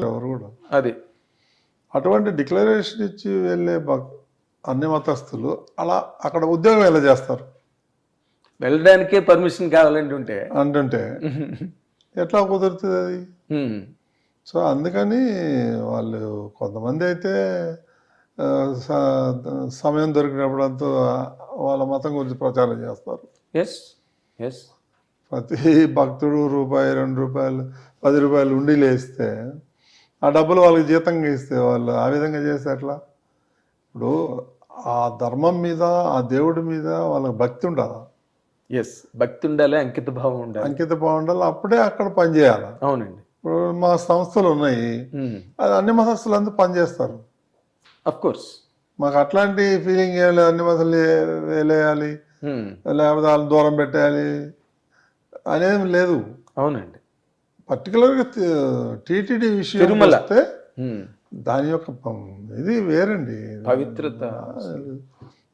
ఎవరు కూడా. అది. అటువంటి డిక్లరేషన్ ఇచ్చి వెళ్ళే అన్ని మతస్థులు అలా అక్కడ ఉద్యోగం ఎలా చేస్తారు? వెళ్ళడానికే పర్మిషన్ కావాలంటే ఉంటే. అంటుంటే ఎట్లా కుదురుతుంది అది. సో అందుకని వాళ్ళు కొంతమంది అయితే సమయం దొరికినప్పుడంతా వాళ్ళ మతం గురించి ప్రచారం చేస్తారు. ఎస్. ఎస్. ప్రతి భక్తుడు రూపాయి రెండు రూపాయలు పది రూపాయలు ఉండిలు వేస్తే ఆ డబ్బులు వాళ్ళకి జీతంగా ఇస్తే వాళ్ళు ఆ విధంగా చేస్తే ఎట్లా? ఇప్పుడు ఆ ధర్మం మీద ఆ దేవుడి మీద వాళ్ళకి భక్తి ఉండాలి? ఎస్ భక్తి ఉండాలి అంకిత భావం ఉండాలి. అంకిత బాగుండాలి అప్పుడే అక్కడ పని చేయాలి? అవునండి. ఇప్పుడు మా సంస్థలు ఉన్నాయి అది అన్ని మతస్థులు అందరూ పనిచేస్తారు అఫ్ కోర్స్ మాకు అట్లాంటి ఫీలింగ్ ఏం లేదు అన్ని మతలు వేలేయాలి లేకపోతే వాళ్ళని దూరం పెట్టేయాలి అనేది లేదు. అవునండి. పర్టికులర్గా టీటీడీ విషయం తిరుమల. వస్తే. దాని యొక్క ఇది వేరండి. పవిత్రత.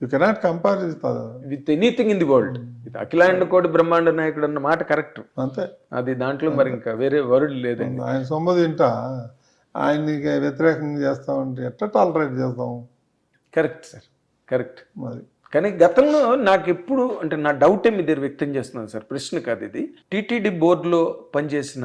You cannot compare with anything in the world అఖిలాండ కోటి బ్రహ్మాండ నాయకుడు అన్న మాట కరెక్ట్ అంతే. అది దాంట్లో మరి ఇంకా వేరే వరుడు లేదండి. ఆయన సొమ్ము తింటా ఆయనకి వ్యతిరేకంగా చేస్తామంటే ఎట్లా టాలరేట్ చేస్తాం? కరెక్ట్ సార్ కరెక్ట్ మరి. కానీ గతంలో నాకు ఎప్పుడు అంటే నా డౌటే మీ దగ్గర వ్యక్తం చేస్తున్నాను సార్ ప్రశ్న కాదు ఇది. టీటీడీ బోర్డులో పనిచేసిన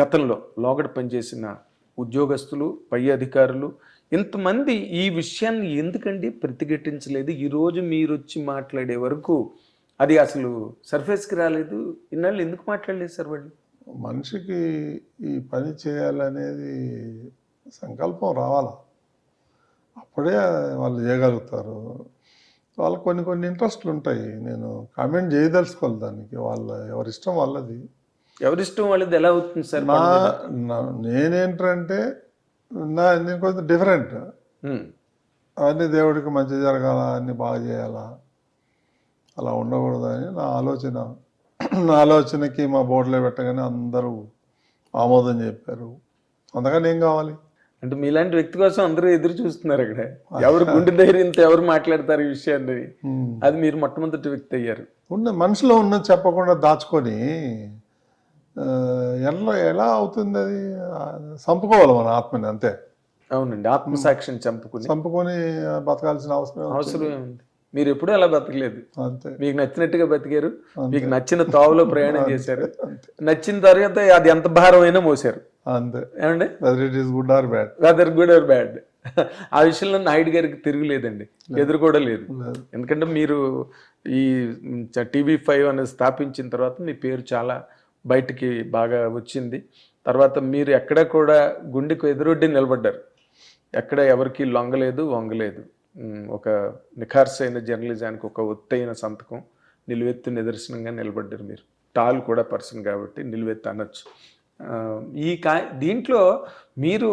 గతంలో లోగడ పనిచేసిన ఉద్యోగస్తులు పై అధికారులు ఇంతమంది ఈ విషయాన్ని ఎందుకండి ప్రతిఘటించలేదు? ఈరోజు మీరు వచ్చి మాట్లాడే వరకు అది అసలు సర్ఫేస్కి రాలేదు. ఇన్నాళ్ళు ఎందుకు మాట్లాడలేదు సార్ వాళ్ళు? మనిషికి ఈ పని చేయాలనేది సంకల్పం రావాలా. అప్పుడే వాళ్ళు చేయగలుగుతారు. వాళ్ళకి కొన్ని కొన్ని ఇంట్రెస్ట్లు ఉంటాయి నేను కామెంట్ చేయదలుచుకోవాలి దానికి. వాళ్ళ ఎవరిష్టం వాళ్ళది. ఎవరిష్టం వాళ్ళది ఎలా అవుతుంది సార్ నా నేనేంటంటే నా నేను కొంచెం డిఫరెంట్ అన్ని దేవుడికి మంచి జరగాల అన్ని బాగా చేయాలా? అలా ఉండకూడదని నా ఆలోచన. నా ఆలోచనకి మా బోర్డులో పెట్టగానే అందరూ ఆమోదం చెప్పారు. అందుకని ఏం కావాలి? అంటే మీలాంటి వ్యక్తి కోసం అందరూ ఎదురు చూస్తున్నారు అక్కడ ఎవరు గుండె ధైర్యంతో ఎవరు మాట్లాడతారు ఈ విషయాన్ని. అది మీరు మొట్టమొదటి వ్యక్తి అయ్యారు. ఉన్న మనసులో ఉన్నది చెప్పకుండా దాచుకొని ఎలా ఎలా అవుతుంది అది? చంపుకోవాలి మన ఆత్మని అంతే. అవునండి ఆత్మసాక్షిని చంపుకుని. చంపుకొని బతకాల్సిన అవసరం? అవసరం ఏముంది మీరు ఎప్పుడూ అలా బతకలేదు. అంతే. మీకు నచ్చినట్టుగా బతికారు. మీకు నచ్చిన తావులో ప్రయాణం చేశారు. నచ్చిన తర్వాత అది ఎంత భారమైనా మోసారు అంతే. ఏమండి? Weather it is good or bad weather good or bad ఆ విషయంలో నాయుడు గారికి తిరుగులేదండి. ఎదురు కూడా లేదు. లేదు. ఎందుకంటే మీరు ఈ టీవీ ఫైవ్ అనేది స్థాపించిన తర్వాత మీ పేరు చాలా బయటికి బాగా వచ్చింది. తర్వాత మీరు ఎక్కడ కూడా గుండెకు ఎదురొడ్డి నిలబడ్డారు. ఎక్కడ ఎవరికి లొంగలేదు వంగలేదు. ఒక నిఖార్సైన జర్నలిజానికి ఒక ఒత్తైన సంతకం నిలువెత్తు నిదర్శనంగా నిలబడ్డారు మీరు. టాల్ కూడా పర్సన్ కాబట్టి నిలువెత్తు అనొచ్చు. ఈ కా దీంట్లో మీరు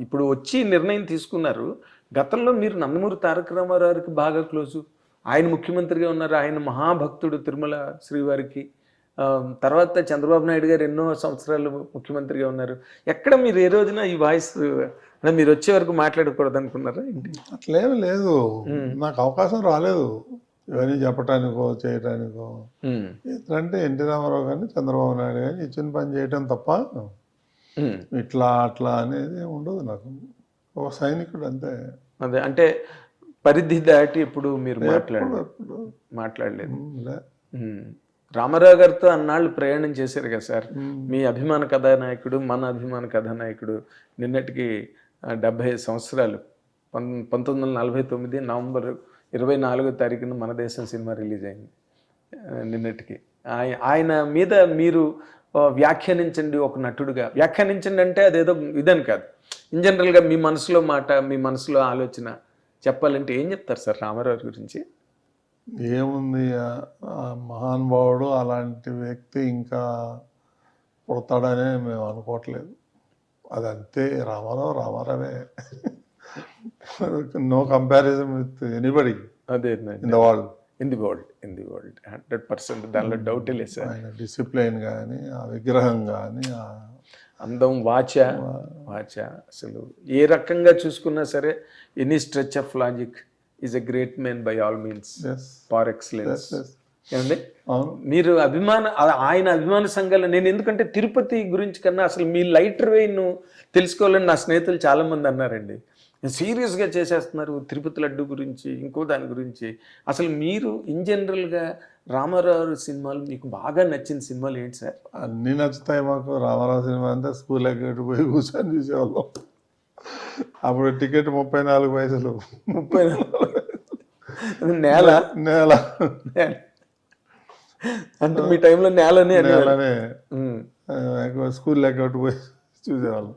ఇప్పుడు వచ్చి నిర్ణయం తీసుకున్నారు. గతంలో మీరు నందమూరి తారక రామారావుకి బాగా క్లోజు. ఆయన ముఖ్యమంత్రిగా ఉన్నారు. ఆయన మహాభక్తుడు తిరుమల శ్రీవారికి. తర్వాత చంద్రబాబు నాయుడు గారు ఎన్నో సంవత్సరాలు ముఖ్యమంత్రిగా ఉన్నారు. ఎక్కడ మీరు ఏ రోజున ఈ వాయిస్ అంటే మీరు వచ్చే వరకు మాట్లాడకూడదు అనుకున్నారా ఏంటి? అట్లేం లేదు. నాకు అవకాశం రాలేదు. ఇవన్నీ చెప్పటానికో చేయటానికో. ఎందుకంటే ఎన్టీ రామారావు కానీ చంద్రబాబు నాయుడు కానీ ఇచ్చిన పని చేయటం తప్ప. ఇట్లా అట్లా అనేది ఉండదు నాకు. ఒక సైనికుడు అంతే. అదే అంటే పరిధి దాటి ఎప్పుడు మీరు మాట్లాడలేదు. మాట్లాడలేదు. రామారావు గారితో అన్నాళ్ళు ప్రయాణం చేశారు కదా సార్. మీ అభిమాన కథానాయకుడు మన అభిమాన కథానాయకుడు నిన్నటికి డెబ్భై సంవత్సరాలు పం పంతొమ్మిది వందల నలభై తొమ్మిది నవంబర్ ఇరవై నాలుగో తారీఖున మన దేశం సినిమా రిలీజ్ అయింది. నిన్నటికి. ఆయ- ఆయన మీద మీరు వ్యాఖ్యానించండి ఒక నటుడుగా. వ్యాఖ్యానించండి అంటే అదేదో ఇదని కాదు. ఇన్ జనరల్గా మీ మనసులో మాట మీ మనసులో ఆలోచన చెప్పాలంటే ఏం చెప్తారు సార్ రామారావు గురించి? ఏముంది? మహానుభావుడు అలాంటి వ్యక్తి ఇంకా పుడతాడనే మేము అనుకోవట్లేదు. అది అంతే రామారావు రామారావే. నో కంపారిజన్ విత్ ఎనీబడి అదే in the world in the world in the world hundred percent దానిలో డౌటే లేదు సార్. ఆయన డిసిప్లైన్ కానీ ఆ విగ్రహం కానీ అందం వాచ వాచ అసలు ఏ రకంగా చూసుకున్నా సరే any stretch of logic is a great man by all means par excellence ఏమండి? మీరు అభిమాన ఆయన అభిమాన సంఘాలు నేను ఎందుకంటే తిరుపతి గురించి కన్నా అసలు మీ లైటర్ వెయిన్ తెలుసుకోవాలని నా స్నేహితులు చాలా మంది అన్నారండి సీరియస్గా చేసేస్తున్నారు తిరుపతి లడ్డు గురించి ఇంకో దాని గురించి. అసలు మీరు ఇన్ జనరల్గా రామారావు సినిమాలు మీకు బాగా నచ్చిన సినిమాలు ఏంటి సార్? అన్నీ నచ్చుతాయి మాకు. రామారావు సినిమా అంతా స్కూల్ ఎగ్గట్టు పోయి కూర్చొని చూసేవాళ్ళం. అప్పుడు టికెట్ ముప్పై నాలుగు పైసలు. ముప్పై నేల నేల. నేల. అంటే మీ టైంలో నేలని నేలనే. స్కూల్ ఎగ్గట్టు పోయి చూసేవాళ్ళం.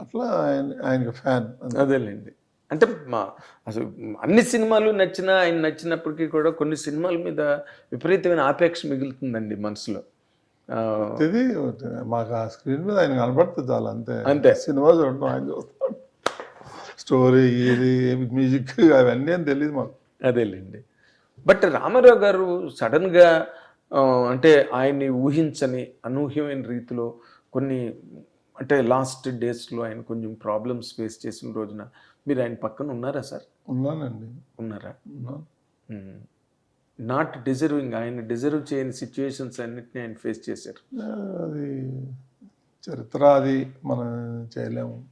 అట్లా ఆయన ఆయనకి ఫ్యాన్. అదేలేండి. అంటే మా అసలు అన్ని సినిమాలు నచ్చినా ఆయన నచ్చినప్పటికీ కూడా కొన్ని సినిమాల మీద విపరీతమైన ఆపేక్ష మిగులుతుందండి మనసులో. ఇది మాకు ఆ స్క్రీన్ మీద ఆయన కనబడుతుంది చాలా అంతే. అంతే. సినిమా చూడటం ఆయన చూస్తాడు. స్టోరీ ఇది మ్యూజిక్ అవన్నీ అని తెలియదు మాకు. అదేలేండి. బట్ రామారావు గారు సడన్గా అంటే ఆయన్ని ఊహించని అనూహ్యమైన రీతిలో కొన్ని అంటే లాస్ట్ డేస్లో ఆయన కొంచెం ప్రాబ్లమ్స్ ఫేస్ చేసిన రోజున మీరు ఆయన పక్కన ఉన్నారా సార్? ఉన్నానండి. ఉన్నారా? నాట్ డిజర్వింగ్ ఆయన డిజర్వ్ చేయని సిచ్యువేషన్స్ అన్నిటిని ఆయన ఫేస్ చేశారు. అది చరిత్ర అది మనం చేయలేము.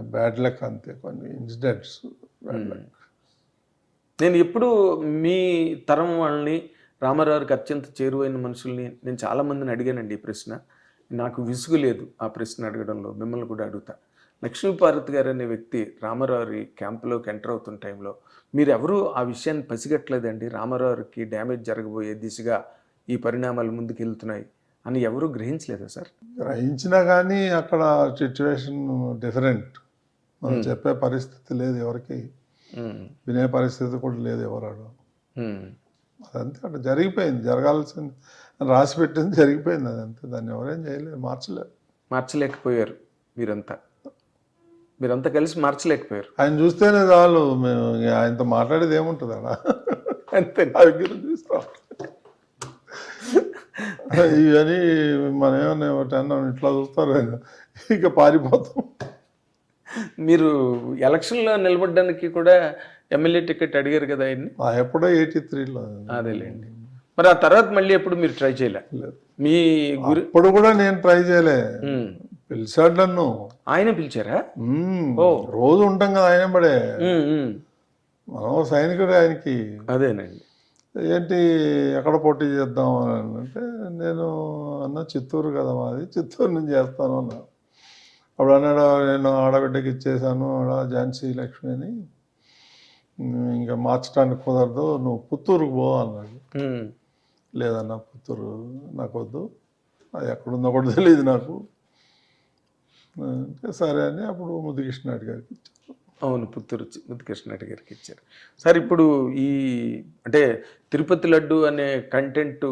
బ్యాడ్ లక్ అంతే కొన్ని ఇన్సిడెంట్స్. Bad luck. నేను ఎప్పుడు మీ తరం వాళ్ళని రామారావుకి అత్యంత చేరువైన మనుషుల్ని నేను చాలా మందిని అడిగానండి ఈ ప్రశ్న. నాకు విసుగు లేదు ఆ ప్రశ్న అడగడంలో మిమ్మల్ని కూడా అడుగుతా. లక్ష్మీపార్వతి గారు అనే వ్యక్తి రామారావు క్యాంపులోకి ఎంటర్ అవుతున్న టైంలో మీరు ఎవరు ఆ విషయాన్ని పసిగట్టలేదండి? రామారావుకి డ్యామేజ్ జరగబోయే దిశగా ఈ పరిణామాలు ముందుకు వెళ్తున్నాయి అని ఎవరూ గ్రహించలేదా సార్? గ్రహించినా కానీ అక్కడ సిచ్యువేషన్ డిఫరెంట్. మనం చెప్పే పరిస్థితి లేదు ఎవరికి. వినే పరిస్థితి కూడా లేదు ఎవరాడు అదంతే అక్కడ జరిగిపోయింది. జరగాల్సింది రాసి పెట్టింది జరిగిపోయింది అదంతే. దాన్ని ఎవరేం చేయలేదు మార్చలేదు మార్చలేకపోయారు మీరంతా మీరంతా కలిసి మార్చలేకపోయారు. ఆయన చూస్తేనే చాలు మేము ఆయనతో మాట్లాడేది ఏముంటుంది అక్కడ అంతే. దగ్గర చూస్తాం ఇవన్నీ మనం ఏమన్నా ఇట్లా చూస్తారు ఇక పారిపోతాం. మీరు ఎలక్షన్లో నిలబడడానికి కూడా ఎమ్మెల్యే టికెట్ అడిగారు కదా ఆయన్ని? ఎప్పుడో ఎయిటీ త్రీలో. అదేలేండి. మరి ఆ తర్వాత మళ్ళీ ఎప్పుడు మీరు ట్రై చేయలే? మీ గురి ఇప్పుడు కూడా నేను ట్రై చేయలే. పిలిచాడు నన్ను. ఆయన పిలిచారా. రోజు ఉంటాం కదా ఆయన పడే. మనం సైనికుడు ఆయనకి. అదేనండి. ఏంటి ఎక్కడ పోటీ చేద్దాం అని అంటే నేను అన్న చిత్తూరు కదా మాది చిత్తూరు నుంచి చేస్తాను అన్నా అప్పుడు అన్నాడు నేను ఆడబిడ్డకి ఇచ్చేసాను ఆడ ఝాన్సీ లక్ష్మి అని "ఉమ్, ఇంకా మార్చడానికి కుదరదు నువ్వు పుత్తూరుకు పో అన్నాడు. లేదన్న పుత్తూరు నాకు వద్దు అది ఎక్కడుందో కూడా తెలియదు నాకు. అంటే సరే అని అప్పుడు ముద్దుకృష్ణ రెడ్డి గారికి ఇచ్చాను అవును పుత్తూరు ముద్దుకృష్ణరెడ్డి గారికి ఇచ్చారు. సార్ ఇప్పుడు ఈ అంటే తిరుపతి లడ్డు అనే కంటెంట్